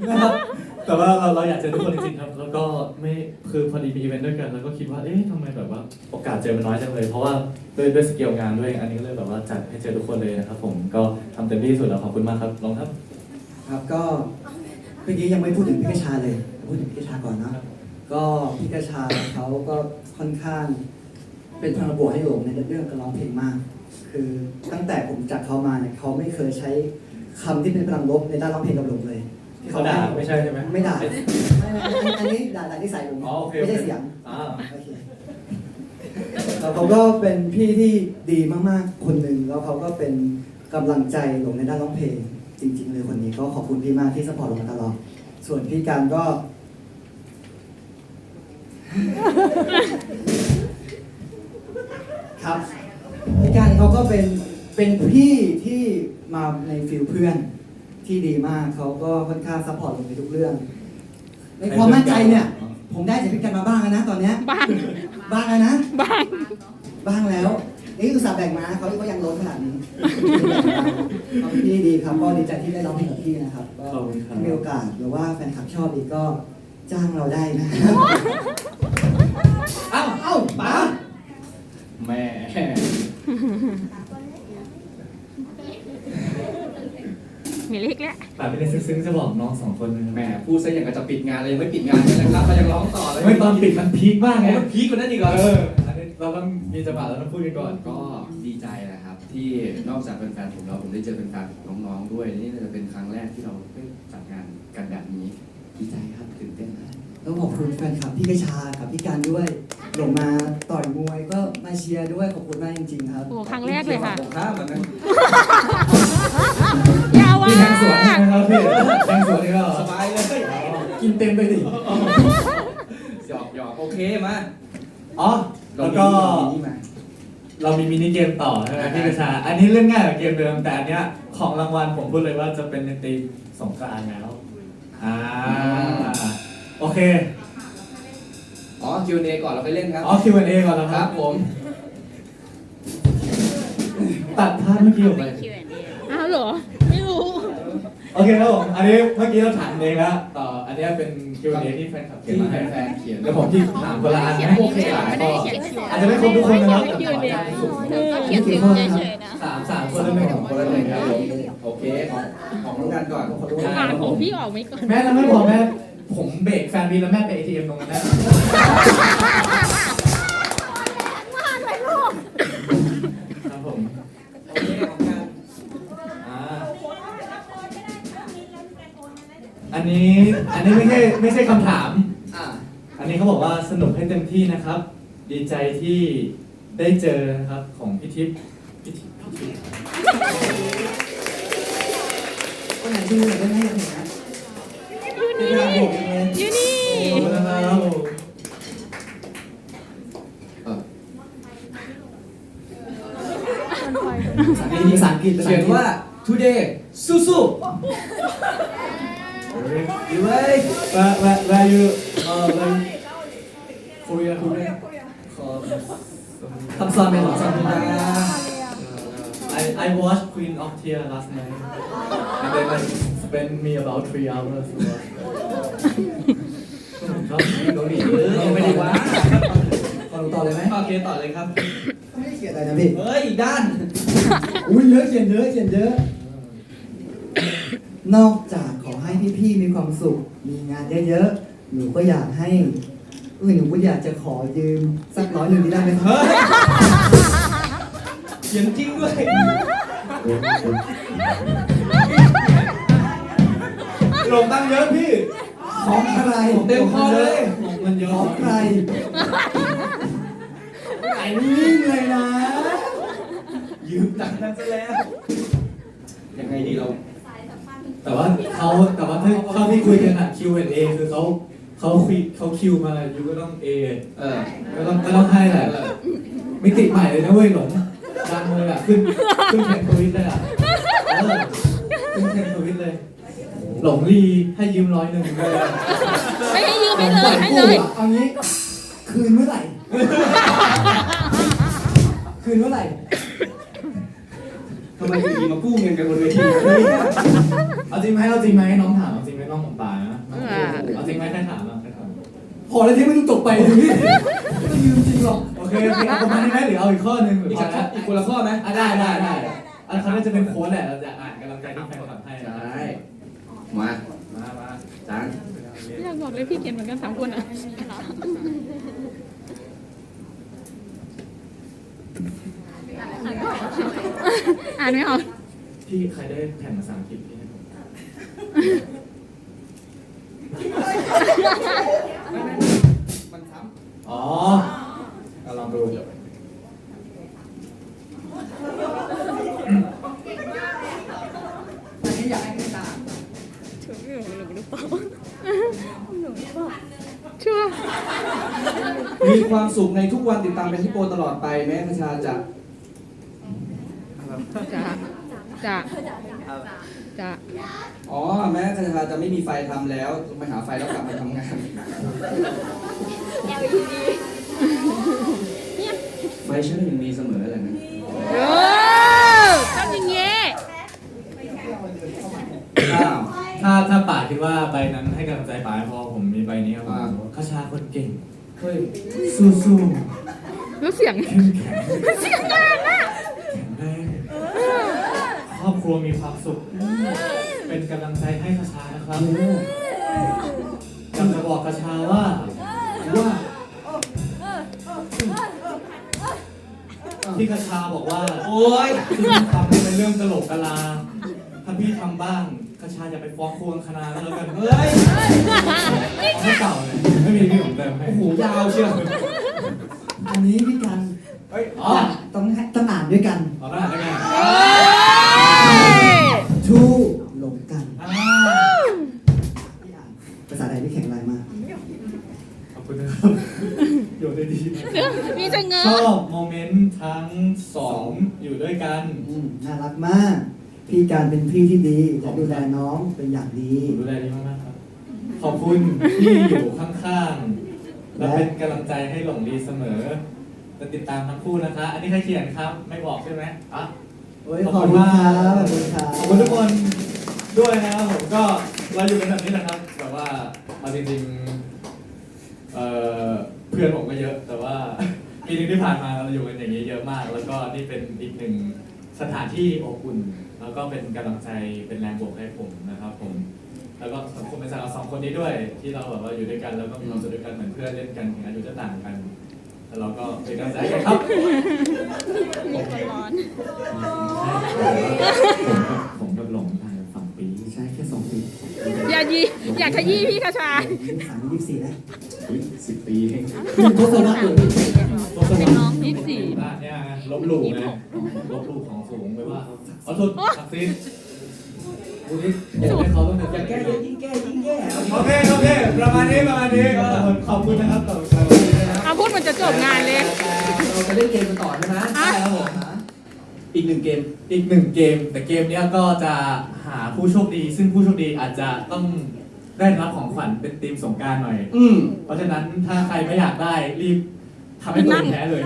นะครับแต่ว่าเราเราอยากเจอทุกคนจริงๆครับ แล้วก็ไม่คือพอดีมีอีเวนต์ด้วยกัน แล้วก็คิดว่าเอ๊ะทำไมแบบว่าโอกาสเจอมันน้อยจังเลย เพราะว่าด้วยด้วยสเกลงานด้วยอันนี้ก็เลยแบบว่าจัดให้เจอทุกคนเลยนะครับ ผมก็ทำเต็มที่ที่สุดแล้วขอบคุณมากครับลองครับ ครับก็เมื่อกี้ยังไม่พูดถึงพี่กระชาเลยพูดถึงพี่กระชาก่อนเนอะก็พี่กระชาเขาก็ค่อนข้าง เป็นพลังบวกให้ผมในเรื่องการร้องเพลงมาก คือตั้งแต่ผมจัดเขามาเนี่ยเขาไม่เคยใช้คำที่เป็นพลังลบในด้านร้องเพลงกับผมเลย เขาด่าไม่ใช่ใช่ไหมไม่ด่าไม่ไม่อันอันนี้ด่าด่าที่ใส่ผมอ๋อโอเคไม่ใช่เสียงอ่าโอเคแล้วเขาก็เป็นพี่ที่ดีมากๆคนหนึ่งแล้วเขาก็เป็นกำลังใจหลงในด้านร้องเพลง จริง ๆ เลยคนนี้ก็ขอบคุณพี่มากที่สปอร์ตลงมาตลอดส่วนพี่การก็ ครับพี่การเขาก็เป็นเป็นพี่ที่มาในฟิลเพื่อน ที่ดีมากเขาก็ค่อนข้างซัพพอร์ตลงในทุกเรื่อง ในความมั่นใจเนี่ย ผมได้จากพี่การมาบ้างแล้วนะตอนเนี้ยบ้านบ้างแล้วนะ บ้านบ้างแล้ว นี่อุตส่าห์แบ่งมาเขาก็ยังล้นขนาดนี้เขาเป็นพี่ดีครับก็ดีใจที่ได้ร้องเพลงกับพี่นะครับก็ขอบคุณครับถ้ามีโอกาสหรือว่าแฟนคลับชอบอีกก็จ้างเราได้นะครับ เอ้า เอ้าป๋า แม่ มีเล็กแล้วป่าไม่ได้ซึ้งๆจะบอกน้องสองคนนะครับแหมพูดซะอย่างกับจะปิดงานเลยยังไม่ปิดงานเลยนะครับเรายังร้องต่อเลยไม่ตอนปิดมันพีคมากไงมันพีคกว่านั้นอีกเหรอเอออันนี้เราต้องมีจังหวะเราต้องพูดกันก่อนก็ดีใจนะครับที่นอกจากเป็นแฟนผมแล้วผมได้เจอเป็นแฟนของน้องๆด้วยนี่จะเป็นครั้งแรกที่เราได้จัดงานกันแบบนี้ดีใจครับตื่นเต้นครับต้องขอบคุณแฟนคลับพี่กระชากับพี่การด้วยลงมาต่อยมวยก็มาเชียร์ด้วยขอบคุณมากจริงๆครับโอ้ครั้งแรกเลยค่ะผมข้ามมันนะ ยาวว่าพี่แทงสวนใช่ไหมครับพี่แทงสวนนี่ก็สบายเลยกินเต็มไปดิหยอกหยอกโอเคมาอ๋อแล้วก็ เรามีนี่มา เรามีมินิเกมต่อใช่ไหมพี่กระชา อันนี้เล่นง่ายกว่าเกมเดิมแต่อันเนี้ยของรางวัลผมพูดเลยว่าจะเป็นในตีมสงกรานต์แล้ว อ่า โอเคอ๋อ Q&A ก่อนเราไปเล่นครับ อ๋อ Q&A ก่อนนะคครัรับบ ผม ตัดภาพเมื่อกี้ออกไปอ้าวเหรอ โอเคครับผมอันนี้เมื่อกี้เราถามเองแล้วต่ออันเนี้ยเป็น Q&A ที่แฟนคลับเขียนที่มาให้แฟนๆเขียนเดี๋ยวผมที่ถามคนละอันนะโอโอเคเคหลายก็ไม่ได้เขียนอาจจะไม่ครบทุกคนนะครับไม่แต่ได้ขอเขียนอนุญาตสุ่มเขียนถึงเฉยๆนะสามสามคนละหนึ่งของคนละหนึ่งครับผมโอเคของของน้องกันก่อนขอบคุณอ่านของพี่ออกไหมก่อนแม่แล้วไม่บอกแม่ผมเบรกแฟนบีแล้วแม่ไป ATM ตรงนั้นได้ อันนี้อันนี้ไม่ใช่ไม่ใช่คำถาม อ่าอันนี้เขาบอกว่าสนุกให้เต็มที่นะครับ ดีใจที่ได้เจอนะครับของพี่ทิพย์พี่ทิพย์พี่ทิพย์คนไหนชื่ออะไรได้ไหมเห็นนะยูนี่ยูนี่ขอบคุณนะครับเออมีภาษาอังกฤษภาษาเขียอันงกฤษว่า today สู้ๆ ดีเว้ย Where where where you เอ่อ where Korea Korea ขอคำสอนเป็นหรอสัปดาห์ I I watched Queen of Tears last night and then I spent me about three hours to watch ชอบเกาหลีเออไม่ได้ว่าขอดูต่อเลยไหมโอเคต่อเลยครับ ไม่ได้เขียนอะไรนะพี่ เฮ้ยอีกด้าน อุ้ยเยอะเขียนเยอะเขียนเยอะ นอกจากขอให้ พี่ๆมีความสุข มีงานเยอะๆ หนูก็อยากให้เอ้ยหนูก็อยากจะขอยืมสักร้อยหนึ่งได้ไหมครับเฮ้ยเขียนจริงด้วยลงตั้งเยอะพี่ ของใครเต็มคอเลยลงมันเยขอะองใครไหนนิ่งเลยนะ ยืมตังค์กันซะแล้ว ยังไงดีเรา แต่ว่าเขาแต่ว่าถ้าเท่าที่คุยกันอะ Q&A คือเขาเขาคุยเขาคิวมาอยู่ก็ต้อง A เออก็ต้องก็ต้องให้แหละเออมิติใหม่เลยนะเว้ยหลงดังเลยอะขึ้นขึ้นเทรนด์ทวิตเลยอะเออขึ้นเทรนด์ทวิตเลย หลงลีให้ยืมร้อยหนึ่งเลยอะไม่ให้ยืมให้เลยให้เลยเอางี้ คืนเมื่อไหร่ คืนเมื่อไหร่ทำ ไมอยู่ดีมากู้เงินกันบนเวทีเอาจริงไหมเอาจริงไหมน้องถามเอาจริงไหมน้องของป่าริงไหมใครถามอะใครถามพอแล้วที่ไม่ต้องจบไปเลยพี่ไม่ต้องยืมจริงหรอกโอเคโอเคเอาประมาณนี้ไหมหรือเอาอีกข้อหนึ่งหรืออีกพสัอกแล้วอีกคนละข้อไหมอะได้ได้ได้อันเขาน่าจะเป็นโค้ดแหละเราจะอ่านกำลังใจที่แฟนคลับให้ใช่นะมามามาจานอยากบอกเลยพี่เขียนเหมือนกันสามคนอะ อ่านไม่ออก พี่ใครได้แผ่นภาษาอังกฤษพี่ให้ผมมันซ้ำอ๋อเอาลองดูเดี๋ยวอันนี้อยากให้พี่ตามถูกหนูหนูหรือเปล่าหนูหรือเปล่าชัวร์ำมีความสุขในทุกวันติดตามเป็นที่โปตลอดไปแม้ประชาจะ จะจะจะอ๋อ แม้ประชาจะไม่มีไฟทำแล้วไปหาไฟแล้วกลับมาทำงานไฟฉันยังมีเสมอแหละนะโอ้ทำอย่างเงี้ยอ้าวถ้าถ้าป่าคิดว่าใบนั้นให้กำลังใจป่าไม่พอผมมีใบนี้ครับผมอ่าคาชาคนเก่งเฮ้ยสู้สู้รู้เสียงเข้มแข็งเสียงดังอะแข็งแรง ครอบครัวมีความสุข เป็นกำลังใจให้คาชานะครับอยากจะบอกคาชาว่าว่าที่คาชาบอกว่า โอ้ยคือทำเป็นเรื่องตลกกะลา ถ้าพี่ทำบ้างคาชาอย่าไปฟ้องครูคณะแล้วกันเฮ้ยเอาให้เก่าเลยไม่มีที่ผมเติมให้โอ้โหยาวเชียวอันนี้พี่กันเฮ้ยอ๋อต้องให้ต้องอ่านด้วยกันขอได้ได้ไงโอ้ย อยู่ได้ดีมากเนื้อมีจะเงชออบโมเมนต์ทั้งสองอยู่ด้วยกันอืมน่ารักมาก พี่การเป็นพี่ที่ดีและดูแลน้องเป็นอย่างดี ดูแลดีมากๆครับ ขอบคุณที่อยู่ข้างๆ และเป็นกำลังใจให้หลงดีเสมอจะติดตามทั้งคู่นะคะ อันนี้ใครเขียนครับ ไม่บอกใช่ไหมอะโอ้ยขอบคุณครับขอบคุณครับขอบคุณทุกคนด้วยนะครับผมก็เราอยู่กันแบบนี้แหละครับแบบว่าเอาจริงๆเอ่อ เพื่อนผมก็เยอะ แต่ว่าปีหนึงที่ผ่านมาเราอยู่กันอย่างนี้เยอะมาก แล้วก็นี่เป็นอีกหนึ่งสถานที่อบอุ่น แล้วก็เป็นกำลังใจเป็นแรงบวกให้ผมนะครับผม แล้วก็สังคมเป็นสำหรับสองคนนี้ด้วย ที่เราแบบว่าอยู่ด้วยกันแล้วก็มีความสุขด้วยกันเหมือนเพื่อนเล่นกันถึงอายุจะต่างกันแต่เราก็เป็นกำลังใจให้กันครับ มีคนร้อน ผมกับหลงผ่านฝั่งปี ใช่แค่สองปี อ ย่ายีอย่าขยี้พี่คาชายี่สิบสามยี่สิบสี่แล้วสิบปีเองคุณทศวรรษเลยเป็นน้องยี่สิบสี่เนี่ยไงลบหลู่ไงลบหลู่ของสูงไปว่าขอโทษศักดิ์ศรีดูดิอยากให้เขาต้องอย่าแก้เยอะยิ่งแก้ยิ่งแย่โอเคโอเคประมาณนี้ประมาณนี้ก็ขอบคุณนะครับต่อไปนะครับเอาพูดเหมันจะจบงานเลย เราจะเล่นเกมกันต่อใช่ไหม อะใช่ครับผมอีกหนึ่งเกม อีกหนึ่งเกม แต่เกมเนี้ยก็จะหาผู้โชคดี ซึ่งผู้โชคดีอาจจะต้องได้รับของขวัญเป็นทีมสงกรารหน่อย อืม เพราะฉะนั้นถ้าใครไม่อยากได้รีบทำให้ตัวเองแพ้เลย